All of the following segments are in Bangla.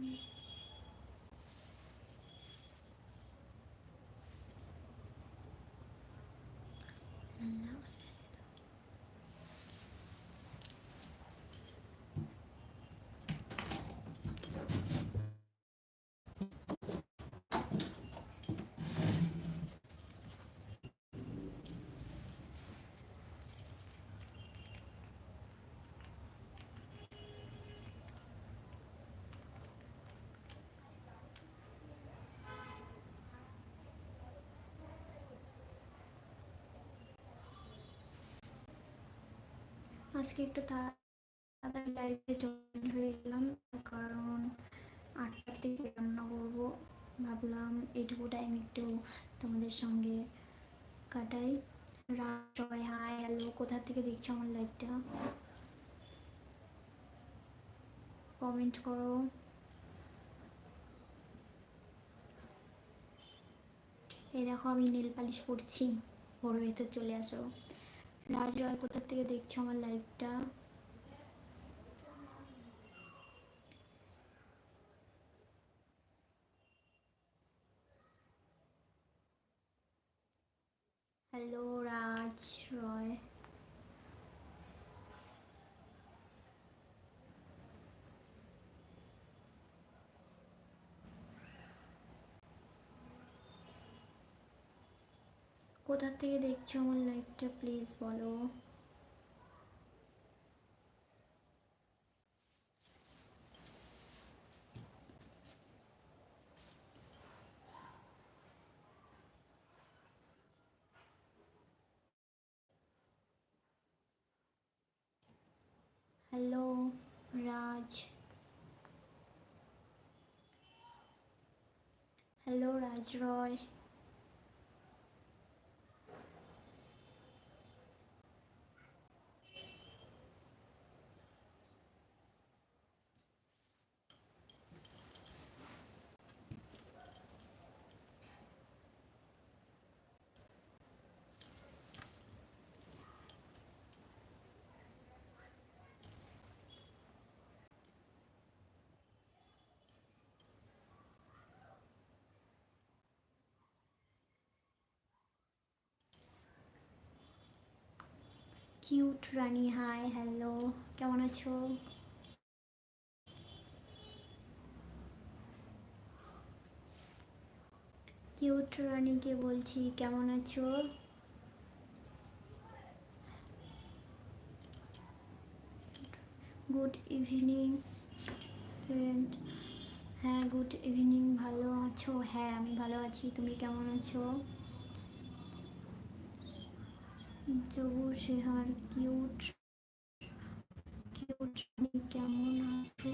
Mm-hmm. আজকে একটু তাড়াতাড়ি লাইভে জয়েন হয়ে গেলাম, কারণ আটটার থেকে রান্না করব। ভাবলাম এইটুকু টাইম একটু তোমাদের সঙ্গে কাটাই। সবাই হাই হ্যালো কোথা থেকে দেখছ আমার লাইভটা কমেন্ট করো। এই দেখো আমি নীল পালিশ পড়ছি ভোর ভেতর চলে আসো। রাজ রয় কোথার থেকে দেখছ আমার লাইভটা হ্যালো রাজ রয় কোথা থেকে দেখছ আমার লাইভটা প্লিজ বলো। Hello Raj hello Raj Roy cute Rani, hi, hello, কেমন আছো? কিউট রানীকে বলছি, কেমন আছো? গুড ইভিনিং হ্যাঁ গুড ইভিনিং, ভালো আছো? হ্যাঁ আমি ভালো আছি, তুমি কেমন আছো? জবু শেহার কিউট কিউট কেমন আছো?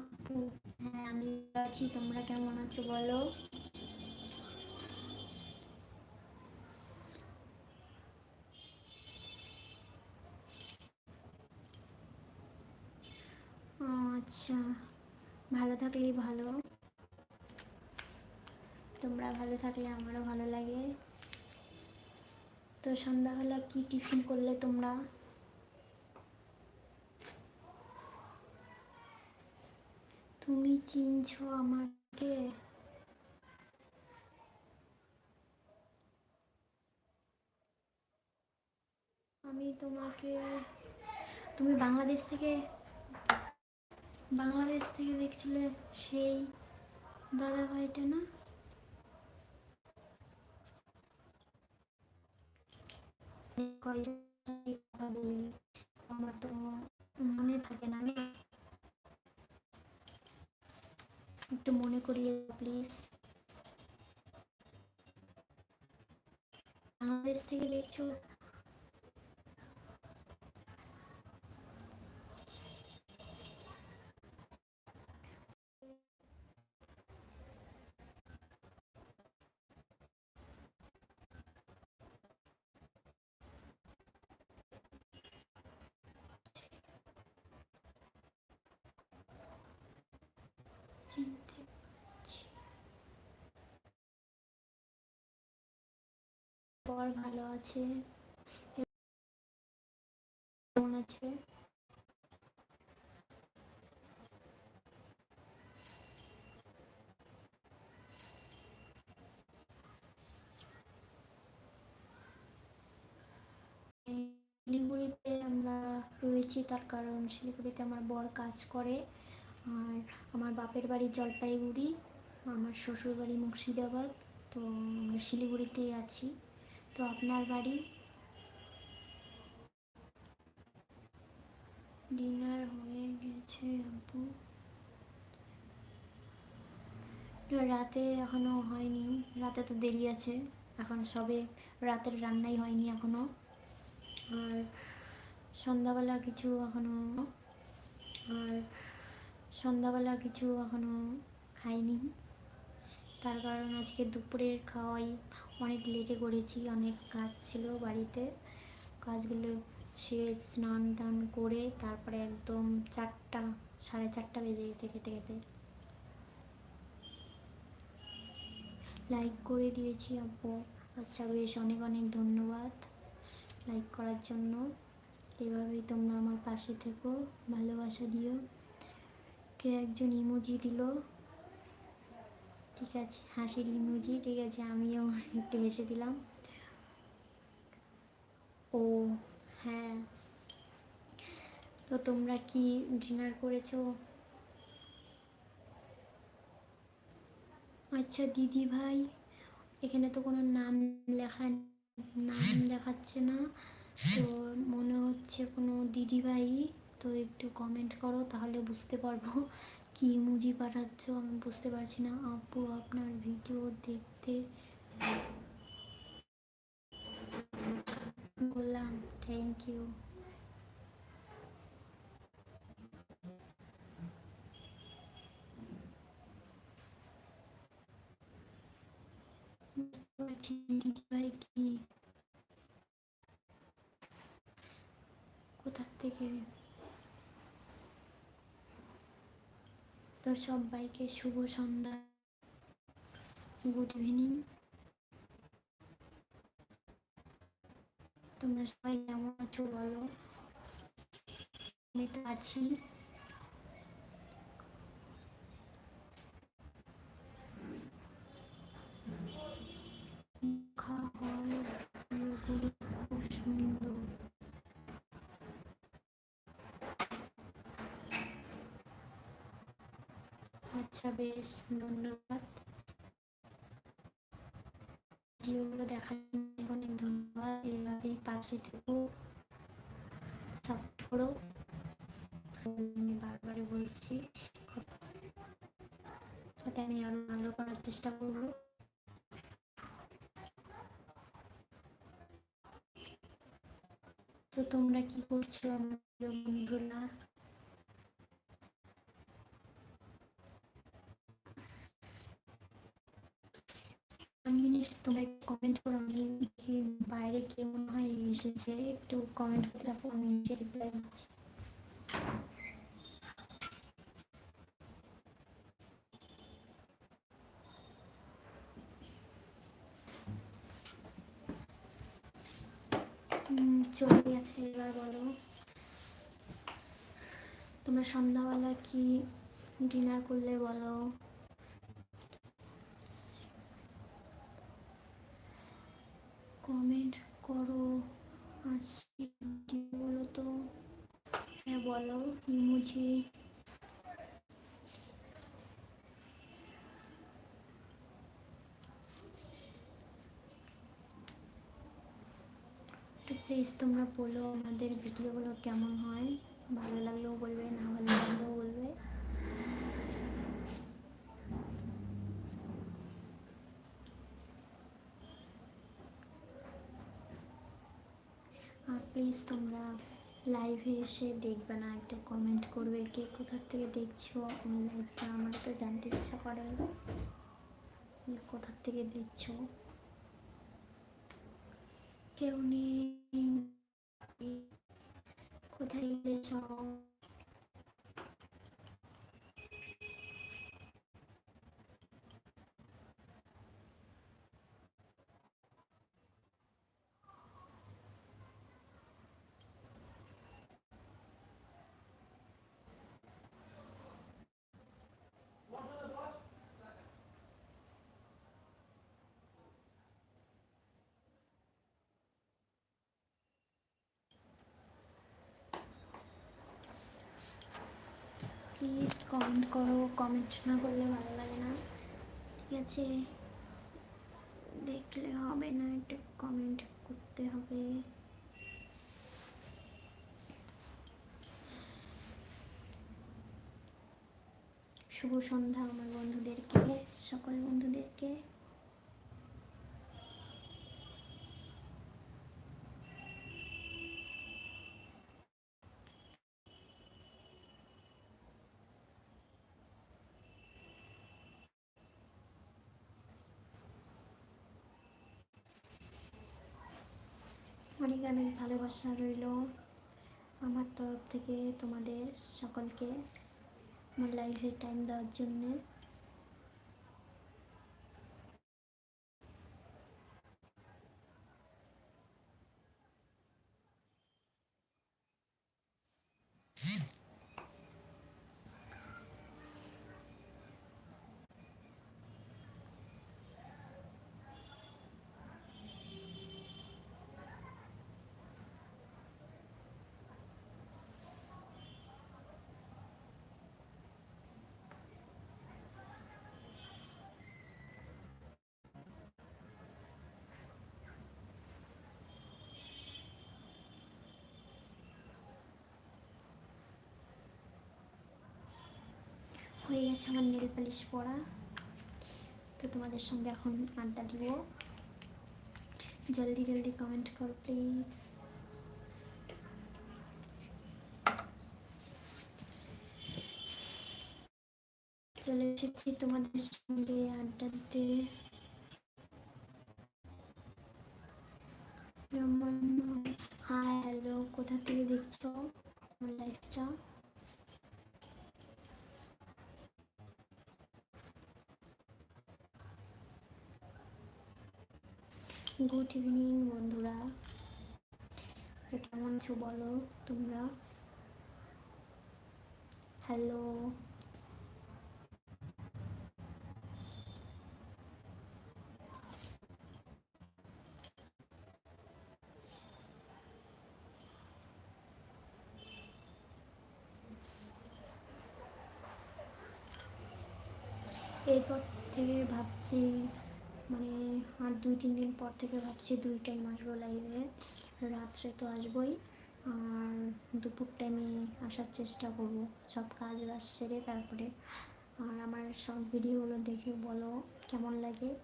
আপু হ্যাঁ আমি আছি, তোমরা কেমন আছো বলো? আচ্ছা ভালো থাকলেই ভালো। তোমরা ভালো থাকলে আমারও ভালো লাগে। তো সন্ধ্যাবেলা কি টিফিন করলে তোমরা? তুমি চিনছো আমাকে? আমি তোমাকে, তুমি বাংলাদেশ থেকে বাংলাদেশ থেকে দেখছিলে সেই দাদা ভাইটা না? আমার তো মনে থাকে না না একটু মনে করিয়ে প্লিজ বাংলাদেশ থেকে দেখছ চিনতে পারছি বর ভালো আছে। কেমন আছে? শিলিগুড়িতে আমরা রয়েছি, তার কারণ শিলিগুড়িতে আমার বর কাজ করে। আর আমার বাপের বাড়ি জলপাইগুড়ি, আমার শ্বশুর বাড়ি মুর্শিদাবাদ, তো আমরা শিলিগুড়িতেই আছি। তো আপনার বাড়ি? ডিনার হয়ে গেছে আপু রাতে এখনও হয়নি। রাতে তো দেরি আছে। এখন সবে রাতের রান্নাই হয়নি এখনও। আর সন্ধ্যাবেলা কিছু এখনও আর সন্ধ্যাবেলা কিছু এখনও খাইনি। তার কারণ আজকে দুপুরের খাওয়াই অনেক লেটে করেছি, অনেক কাজ ছিল বাড়িতে। কাজগুলো সে স্নান টান করে তারপরে একদম চারটা, সাড়ে চারটা বেজে গেছে খেতে খেতে। লাইক করে দিয়েছি আপু আচ্ছা বেশ, অনেক অনেক ধন্যবাদ লাইক করার জন্য। এভাবেই তোমরা আমার পাশে থেকো, ভালোবাসা দিও। কে একজন ইমোজি দিল? ঠিক আছে, হাসির ইমোজি, ঠিক আছে, আমিও একটু হেসে দিলাম। ও হ্যাঁ। তো তোমরা কি ডিনার করেছ? আচ্ছা দিদি ভাই, এখানে তো কোনো নাম লেখা, নাম দেখাচ্ছে না। তো মনে হচ্ছে কোনো দিদি ভাই, তো একটু কমেন্ট করো, তাহলে বুঝতে পারব। কি ইমোজি পাঠাচ্ছ আমি বুঝতে পারছি না। আপু, আপনার ভিডিও দেখতে বললাম থ্যাংক ইউ বুঝতে পারছি দিদিভাই কি? কোথা থেকে? তো সবাইকে শুভ সন্ধ্যা। গুড ইভিনিং তোমরা সবাই কেমন আছো বলো? আমি তো আছি। বেশ, ধন্যবাদ। ভিডিওগুলো দেখার জন্য অনেক ধন্যবাদ। এইভাবে পাশে সাপোর্ট করো। আমি বলছি, সাথে আমি আরও ভালো করার চেষ্টা করব। তো তোমরা কি করছ আমার বন্ধুরা? মিনিট তোমরা কমেন্ট করো, আমি দেখি বাইরে কে মনে হয় এসেছে, একটু কমেন্ট করতে থাকো আমি নিজে রিপ্লাই দিচ্ছি। চলে গেছে, এবার বলো। তোমরা সন্ধ্যাবেলা কি ডিনার করলে বলো কমেন্ট করো আর বলো তো হ্যাঁ বলো, ইমোজি। তো প্লিজ তোমরা বলো আমাদের ভিডিওগুলো কেমন হয়? ভালো লাগলেও বলবে, না ভালো লাগলেও বলবে আর প্লিজ তোমরা লাইভে এসে দেখবে না, একটা কমেন্ট করবে কে কোথার থেকে দেখছ আমি লাইভটা আমার তো জানতে ইচ্ছা করে কোথার থেকে দেখছ? কেউ নেই। কোথায় গেছ প্লিজ কমেন্ট করো কমেন্ট না করলে ভালো লাগে না। ঠিক আছে? দেখলে হবে না এটা কমেন্ট করতে হবে। শুভ সন্ধ্যা আমার বন্ধুদেরকে, সকল বন্ধুদেরকে। অনেক অনেক ভালোবাসা রইল আমার তরফ থেকে তোমাদের সকলকে আমার লাইফে টাইম দেওয়ার জন্যে। হয়ে গেছে আমার নেল পালিশ পরা। তো তোমাদের সঙ্গে এখন আড্ডা দিব। জলদি জলদি কমেন্ট করো প্লিজ চলে এসেছি তোমাদের সঙ্গে আড্ডা দিতে হাই হ্যালো কোথা থেকে দেখছ? আমার লাইফটা গুড ইভিনিং বন্ধুরা। কেমন আছো বলো তোমরা? হ্যালো এরপর থেকে ভাবছি মানে আর দুই, তিন দিন পর থেকে ভাবছি দুই টাইম আসব লাইভে। রাত্রে তো আসবোই। আর দুপুর টাইমে আসার চেষ্টা করব। সব কাজ বাজ সেরে তারপরে। আর আমার সব ভিডিওগুলো দেখে বলো, কেমন লাগে?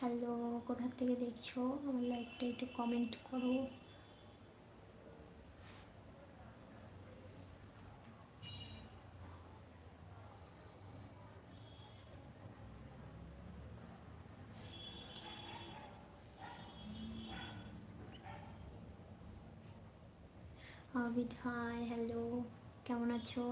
হ্যালো কোথা থেকে দেখছ? আমার লাইভটা একটু কমেন্ট করো। আবিদ হাই হ্যালো কেমন আছো?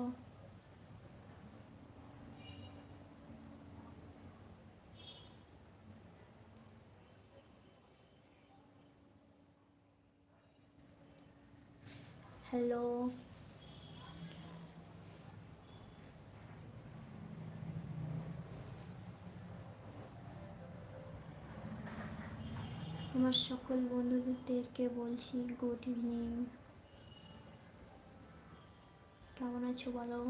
হ্যালো আমার সকল বন্ধুদেরকে বলছি গুড ইভিনিং কেমন আছো বলো?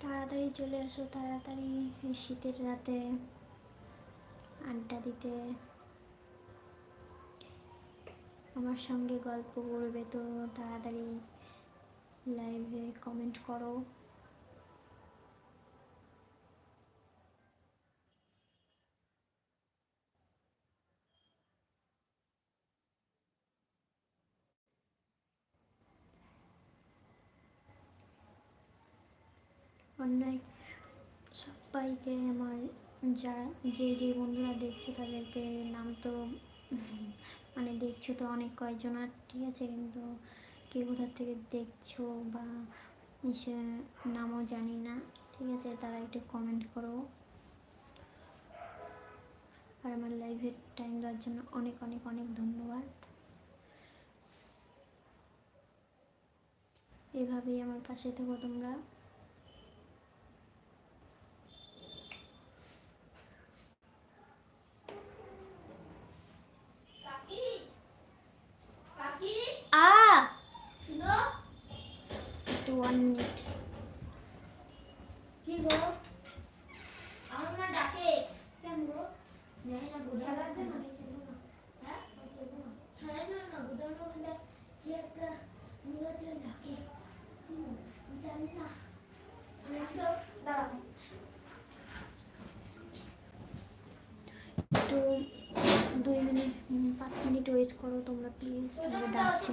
তাড়াতাড়ি চলে আসো তাড়াতাড়ি শীতের রাতে আড্ডা দিতে। আমার সঙ্গে গল্প করবে তো তাড়াতাড়ি লাইভে কমেন্ট করো। অন্য সবাইকে আমার যারা, যে যে বন্ধুরা দেখছে তাদেরকে নাম তো মানে দেখছ তো অনেক কয়েকজন, আর ঠিক আছে কিন্তু কে কোথার থেকে দেখছ বা সে নামও জানি না, ঠিক আছে তারা একটু কমেন্ট করো। আর আমার লাইভের টাইম দেওয়ার জন্য অনেক অনেক অনেক ধন্যবাদ। এভাবেই আমার পাশে থেকো তোমরা। কি গো? আমার মা ডাকে। কেন গো? জানি না গুডানো খেলার জন্য? হ্যাঁ? খেলার জন্য না গুডানো ওখানটা কি একটা নির্বাচন ডাকে। জানি না। একটু দুই মিনিট পাঁচ মিনিট ওয়েট করো তোমরা প্লিজ। ডাকছি।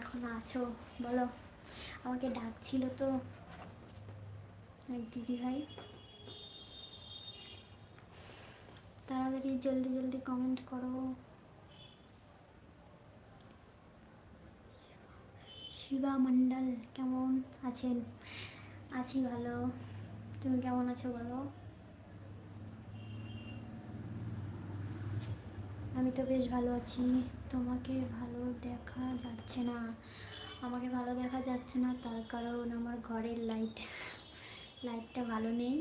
এখন আছো? বলো। আমাকে ডাকছিল তো দিদি ভাই তাড়াতাড়ি জলদি জলদি কমেন্ট করো। শিবা মণ্ডল কেমন আছেন? আছি ভালো। তুমি কেমন আছো বলো? আমি তো বেশ ভালো আছি। তোমাকে ভালো দেখা যাচ্ছে না। আমাকে ভালো দেখা যাচ্ছে না, তার কারণ আমার ঘরের লাইট লাইটটা ভালো নেই।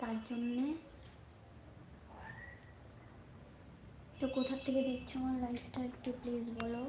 তার জন্যে তো কোথার থেকে দেখছ আমার লাইটটা একটু প্লিজ বলো।